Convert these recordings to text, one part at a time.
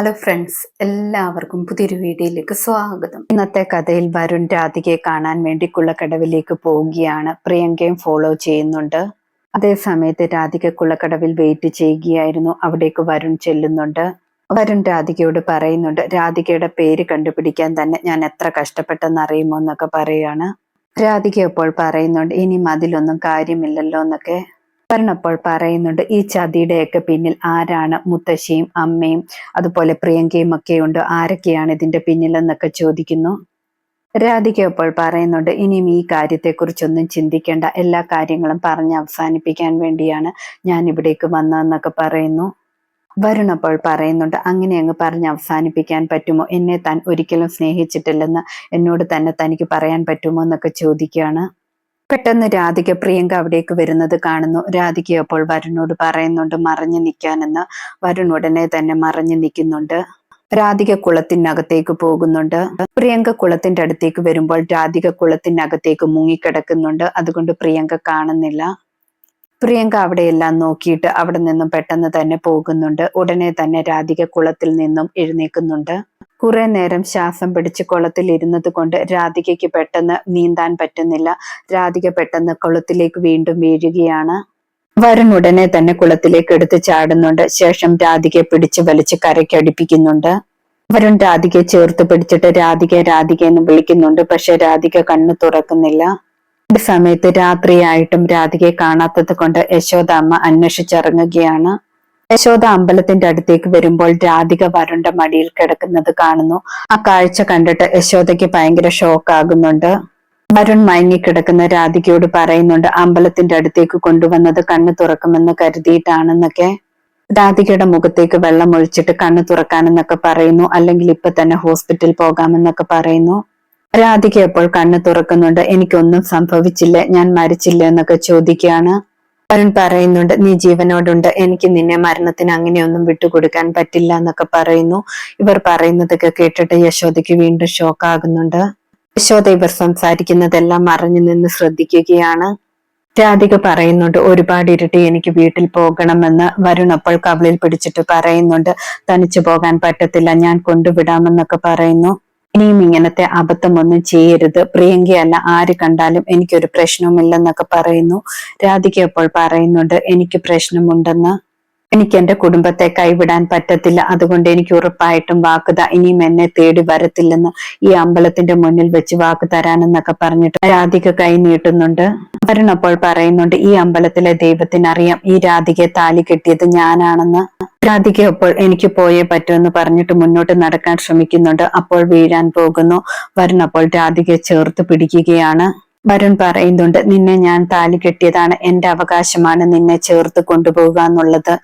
Hello friends എല്ലാവർക്കും പുതിയൊരു വീഡിയോയിലേക്ക് സ്വാഗതം. ഇന്നത്തെ കഥയിൽ വരുൺ രാധികയെ കാണാൻ വേണ്ടി കുള്ളക്കടവിലേക്ക് പോവുകയാണ്. പ്രിയങ്കയും ഫോളോ ചെയ്യുന്നുണ്ട്. അതേ സമയത്ത് രാധിക കുള്ളക്കടവിൽ വെയിറ്റ് ചെയ്യുകയായിരുന്നു. അവിടേക്ക് വരുൺ ചെല്ലുന്നുണ്ട്. വരുൺ രാധികയോട് പറയുന്നുണ്ട് രാധികയുടെ പേര് കണ്ടുപിടിക്കാൻ തന്നെ ഞാൻ എത്ര കഷ്ടപ്പെട്ടെന്ന് അറിയുമോ? എന്നൊക്കെ പറയാണ്. രാധിക ഇപ്പോൾ പറയുന്നുണ്ട് ഇനി അതിലൊന്നും കാര്യമില്ലല്ലോ എന്നൊക്കെ. പറഞ്ഞപ്പോൾ പറയുന്നുണ്ട് ഈ ചതിയുടെയൊക്കെ പിന്നിൽ ആരാണ്? മുത്തശ്ശിയും അമ്മയും അതുപോലെ പ്രിയങ്കയും ഒക്കെ ഉണ്ട് ആരൊക്കെയാണ് ഇതിന്റെ പിന്നിലെന്നൊക്കെ ചോദിക്കുന്നു. രാധിക അപ്പോൾ പറയുന്നുണ്ട് ഇനിയും ഈ കാര്യത്തെക്കുറിച്ചൊന്നും ചിന്തിക്കേണ്ട. എല്ലാ കാര്യങ്ങളും പറഞ്ഞ് അവസാനിപ്പിക്കാൻ വേണ്ടിയാണ് ഞാൻ ഇവിടേക്ക് വന്നതെന്നൊക്കെ പറയുന്നു. വരുണപ്പോൾ പറയുന്നുണ്ട് അങ്ങനെ അങ്ങ് പറഞ്ഞ് അവസാനിപ്പിക്കാൻ പറ്റുമോ? എന്നെ താൻ ഒരിക്കലും സ്നേഹിച്ചിട്ടില്ലെന്ന് എന്നോട് തന്നെ തനിക്ക് പറയാൻ പറ്റുമോ? എന്നൊക്കെ ചോദിക്കുകയാണ്. പെട്ടെന്ന് രാധിക പ്രിയങ്ക അവിടേക്ക് വരുന്നത് കാണുന്നു. രാധിക അപ്പോൾ വരുണോട് പറയുന്നുണ്ട് മറഞ്ഞു നിൽക്കാനെന്ന്. വരുൺ ഉടനെ തന്നെ മറഞ്ഞു നിൽക്കുന്നുണ്ട്. രാധിക കുളത്തിനകത്തേക്ക് പോകുന്നുണ്ട്. പ്രിയങ്ക കുളത്തിന്റെ അടുത്തേക്ക് വരുമ്പോൾ രാധിക കുളത്തിനകത്തേക്ക് മുങ്ങിക്കിടക്കുന്നുണ്ട്. അതുകൊണ്ട് പ്രിയങ്ക കാണുന്നില്ല. പ്രിയങ്ക അവിടെയെല്ലാം നോക്കിയിട്ട് അവിടെ നിന്നും പെട്ടെന്ന് തന്നെ പോകുന്നുണ്ട്. ഉടനെ തന്നെ രാധിക കുളത്തിൽ നിന്നും എഴുന്നേക്കുന്നുണ്ട് കുറെ നേരം ശ്വാസം പിടിച്ച് കുളത്തിൽ ഇരുന്നത് കൊണ്ട് രാധികയ്ക്ക് പെട്ടെന്ന് നീന്താൻ പറ്റുന്നില്ല. രാധിക പെട്ടെന്ന് കുളത്തിലേക്ക് വീണ്ടും വീഴുകയാണ്. വരുൺ ഉടനെ തന്നെ കുളത്തിലേക്ക് എടുത്ത് ചാടുന്നുണ്ട്. ശേഷം രാധികയെ പിടിച്ച് വലിച്ച് കരയ്ക്കടിപ്പിക്കുന്നുണ്ട് വരുൺ രാധികയെ ചേർത്ത് പിടിച്ചിട്ട് രാധിക രാധിക എന്ന് വിളിക്കുന്നുണ്ട്. പക്ഷെ രാധിക കണ്ണു തുറക്കുന്നില്ല. ഈ സമയത്ത് രാത്രിയായിട്ടും രാധികയെ കാണാത്തത് കൊണ്ട് യശോദ അമ്മ അന്വേഷിച്ചിറങ്ങുകയാണ് യശോദ അമ്പലത്തിന്റെ അടുത്തേക്ക് വരുമ്പോൾ രാധിക വരുണ്ട മടിയിൽ കിടക്കുന്നത് കാണുന്നു. ആ കാഴ്ച കണ്ടിട്ട് യശോദയ്ക്ക് ഭയങ്കര ഷോക്ക് ആകുന്നുണ്ട്. വരുൺ മയങ്ങിക്കിടക്കുന്ന രാധികയോട് പറയുന്നുണ്ട് അമ്പലത്തിന്റെ അടുത്തേക്ക് കൊണ്ടുവന്നത് കണ്ണു തുറക്കുമെന്ന് കരുതിയിട്ടാണെന്നൊക്കെ. രാധികയുടെ മുഖത്തേക്ക് വെള്ളം ഒഴിച്ചിട്ട് കണ്ണു തുറക്കാനെന്നൊക്കെ പറയുന്നു അല്ലെങ്കിൽ ഇപ്പൊ തന്നെ ഹോസ്പിറ്റൽ പോകാമെന്നൊക്കെ പറയുന്നു. രാധിക എപ്പോൾ കണ്ണു തുറക്കുന്നുണ്ട് എനിക്കൊന്നും സംഭവിച്ചില്ല ഞാൻ മരിച്ചില്ല എന്നൊക്കെ ചോദിക്കുകയാണ്. വരുൺ പറയുന്നുണ്ട് നീ ജീവനോടുണ്ട് എനിക്ക് നിന്നെ മരണത്തിന് അങ്ങനെയൊന്നും വിട്ടുകൊടുക്കാൻ പറ്റില്ല എന്നൊക്കെ പറയുന്നു. ഇവർ പറയുന്നതൊക്കെ കേട്ടിട്ട് യശോദയ്ക്ക് വീണ്ടും ഷോക്ക് ആകുന്നുണ്ട്. യശോദ ഇവർ സംസാരിക്കുന്നതെല്ലാം മറഞ്ഞു നിന്ന് ശ്രദ്ധിക്കുകയാണ്. രാധിക പറയുന്നുണ്ട് ഒരുപാട് ഇരുട്ടി എനിക്ക് വീട്ടിൽ പോകണമെന്ന് വരുൺ അപ്പോൾ കവളിൽ പിടിച്ചിട്ട് പറയുന്നുണ്ട് തനിച്ചു പോകാൻ പറ്റത്തില്ല ഞാൻ കൊണ്ടുവിടാമെന്നൊക്കെ പറയുന്നു. ഇനിയും ഇങ്ങനത്തെ അബദ്ധമൊന്നും ചെയ്യരുത്. പ്രിയങ്കയല്ല ആര് കണ്ടാലും എനിക്കൊരു പ്രശ്നവുമില്ലെന്നൊക്കെ പറയുന്നു. രാധിക അപ്പോൾ പറയുന്നുണ്ട് എനിക്ക് പ്രശ്നമുണ്ടെന്ന്. എനിക്ക് എന്റെ കുടുംബത്തെ കൈവിടാൻ പറ്റത്തില്ല. അതുകൊണ്ട് എനിക്ക് ഉറപ്പായിട്ടും വാക്കുത ഇനിയും എന്നെ തേടി വരത്തില്ലെന്ന് ഈ അമ്പലത്തിന്റെ മുന്നിൽ വെച്ച് വാക്ക് തരാനെന്നൊക്കെ പറഞ്ഞിട്ട് രാധിക കൈ നീട്ടുന്നുണ്ട്. വരുൺ പറയുന്നുണ്ട് ഈ അമ്പലത്തിലെ ദൈവത്തിനറിയാം ഈ രാധികയെ താലി കെട്ടിയത് ഞാനാണെന്ന്. രാധിക അപ്പോൾ എനിക്ക് പോയേ പറ്റുമെന്ന് പറഞ്ഞിട്ട് മുന്നോട്ട് നടക്കാൻ ശ്രമിക്കുന്നുണ്ട്. അപ്പോൾ വീഴാൻ പോകുന്നു. വരുൺ അപ്പോൾ രാധികയെ ചേർത്ത് പിടിക്കുകയാണ്. വരുൺ പറയുന്നുണ്ട് നിന്നെ ഞാൻ താലി കെട്ടിയതാണ് എന്റെ അവകാശമാണ് നിന്നെ ചേർത്ത് കൊണ്ടുപോകുക എന്നുള്ളത്.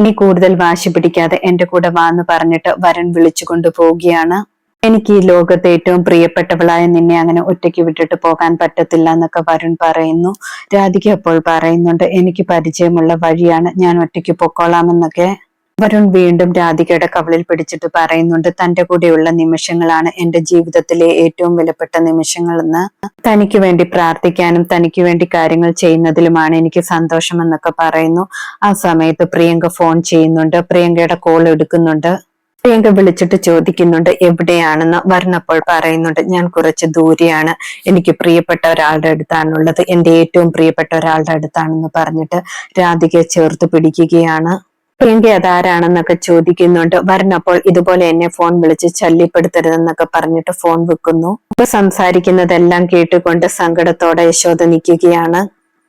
ഇനി കൂടുതൽ വാശി പിടിക്കാതെ എന്റെ കൂടെ വാന്ന് പറഞ്ഞിട്ട് വരുൺ വിളിച്ചു കൊണ്ടുപോവുകയാണ്. എനിക്ക് ഈ ലോകത്തെ ഏറ്റവും പ്രിയപ്പെട്ടവളായ നിന്നെ അങ്ങനെ ഒറ്റയ്ക്ക് വിട്ടിട്ട് പോകാൻ പറ്റത്തില്ല എന്നൊക്കെ വരുൺ പറയുന്നു. രാധിക അപ്പോൾ പറയുന്നുണ്ട് എനിക്ക് പരിചയമുള്ള വഴിയാണ്. ഞാൻ ഒറ്റയ്ക്ക് പൊക്കോളാമെന്നൊക്കെ വരുൺ വീണ്ടും രാധികയുടെ കവളിൽ പിടിച്ചിട്ട് പറയുന്നുണ്ട് തന്റെ കൂടെയുള്ള നിമിഷങ്ങളാണ് എന്റെ ജീവിതത്തിലെ ഏറ്റവും വിലപ്പെട്ട നിമിഷങ്ങളെന്ന്. തനിക്ക് വേണ്ടി പ്രാർത്ഥിക്കാനും തനിക്ക് വേണ്ടി കാര്യങ്ങൾ ചെയ്യുന്നതിലുമാണ് എനിക്ക് സന്തോഷം എന്നൊക്കെ പറയുന്നു. ആ സമയത്ത് പ്രിയങ്ക ഫോൺ ചെയ്യുന്നുണ്ട് പ്രിയങ്കയുടെ കോൾ എടുക്കുന്നുണ്ട്. പ്രിയങ്ക വിളിച്ചിട്ട് ചോദിക്കുന്നുണ്ട് എവിടെയാണെന്ന്? വരുന്നപ്പോൾ പറയുന്നുണ്ട് ഞാൻ കുറച്ച് ദൂരെയാണ്. എനിക്ക് പ്രിയപ്പെട്ട ഒരാളുടെ അടുത്താണുള്ളത്. എന്റെ ഏറ്റവും പ്രിയപ്പെട്ട ഒരാളുടെ അടുത്താണെന്ന് പറഞ്ഞിട്ട് രാധികയെ ചേർത്ത് പിടിക്കുകയാണ്. പ്രിയങ്ക അതാരാണെന്നൊക്കെ ചോദിക്കുന്നുണ്ട്. വരണപ്പോൾ ഇതുപോലെ എന്നെ ഫോൺ വിളിച്ച് ശല്യപ്പെടുത്തരുതെന്നൊക്കെ പറഞ്ഞിട്ട് ഫോൺ വെക്കുന്നു. ഇപ്പൊ സംസാരിക്കുന്നതെല്ലാം കേട്ടുകൊണ്ട് സങ്കടത്തോടെ യശോദ നിൽക്കുകയാണ്.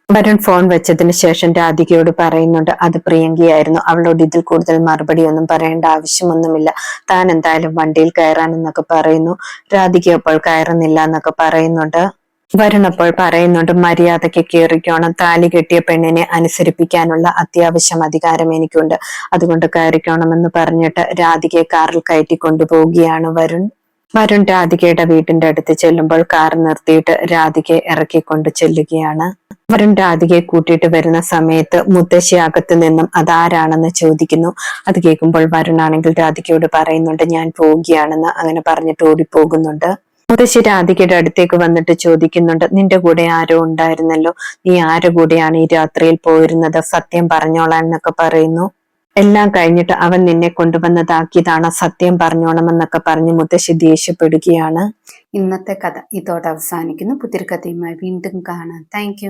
വരുൺ ഫോൺ വെച്ചതിന് ശേഷം രാധികയോട് പറയുന്നുണ്ട് അത് പ്രിയങ്കിയായിരുന്നു. അവളോട് ഇതിൽ കൂടുതൽ മറുപടി ഒന്നും പറയേണ്ട ആവശ്യമൊന്നുമില്ല. താൻ എന്തായാലും വണ്ടിയിൽ കയറാനെന്നൊക്കെ പറയുന്നു. രാധിക അപ്പോൾ കയറുന്നില്ല എന്നൊക്കെ പറയുന്നുണ്ട്. വരുണപ്പോൾ പറയുന്നുണ്ട് മര്യാദയ്ക്ക് കയറിക്കോണം താലി കെട്ടിയ പെണ്ണിനെ അനുസരിപ്പിക്കാനുള്ള അത്യാവശ്യം അധികാരം എനിക്കുണ്ട്. അതുകൊണ്ട് കയറിക്കോണമെന്ന് പറഞ്ഞിട്ട് രാധികയെ കാറിൽ കയറ്റി കൊണ്ടുപോവുകയാണ് വരുൺ. വരുൺ രാധികയുടെ വീട്ടിന്റെ അടുത്ത് ചെല്ലുമ്പോൾ കാർ നിർത്തിയിട്ട് രാധികയെ ഇറക്കിക്കൊണ്ട് ചെല്ലുകയാണ്. വരുൺ രാധികയെ കൂട്ടിയിട്ട് വരുന്ന സമയത്ത് മുത്തശ്ശി അകത്ത് നിന്നും അതാരാണെന്ന് ചോദിക്കുന്നു. അത് കേൾക്കുമ്പോൾ വരുണാണെങ്കിൽ രാധികയോട് പറയുന്നുണ്ട് ഞാൻ പോവുകയാണെന്ന്. അങ്ങനെ പറഞ്ഞിട്ട് ഓടിപ്പോകുന്നുണ്ട്. മുത്തശ്ശി രാധികയുടെ അടുത്തേക്ക് വന്നിട്ട് ചോദിക്കുന്നുണ്ട് നിന്റെ കൂടെ ആരോ ഉണ്ടായിരുന്നല്ലോ? നീ ആരുടെ കൂടെയാണ് ഈ രാത്രിയിൽ പോയിരുന്നത്? സത്യം പറഞ്ഞോളാൻ എന്നൊക്കെ പറയുന്നു. എല്ലാം കഴിഞ്ഞിട്ട് അവൻ നിന്നെ കൊണ്ടുവന്നതാക്കിയതാണ് സത്യം പറഞ്ഞോണമെന്നൊക്കെ പറഞ്ഞ് മുത്തശ്ശി ദേഷ്യപ്പെടുകയാണ്. ഇന്നത്തെ കഥ ഇതോടെ അവസാനിക്കുന്നു. പുതിരി കഥയുമായി വീണ്ടും കാണാം. താങ്ക്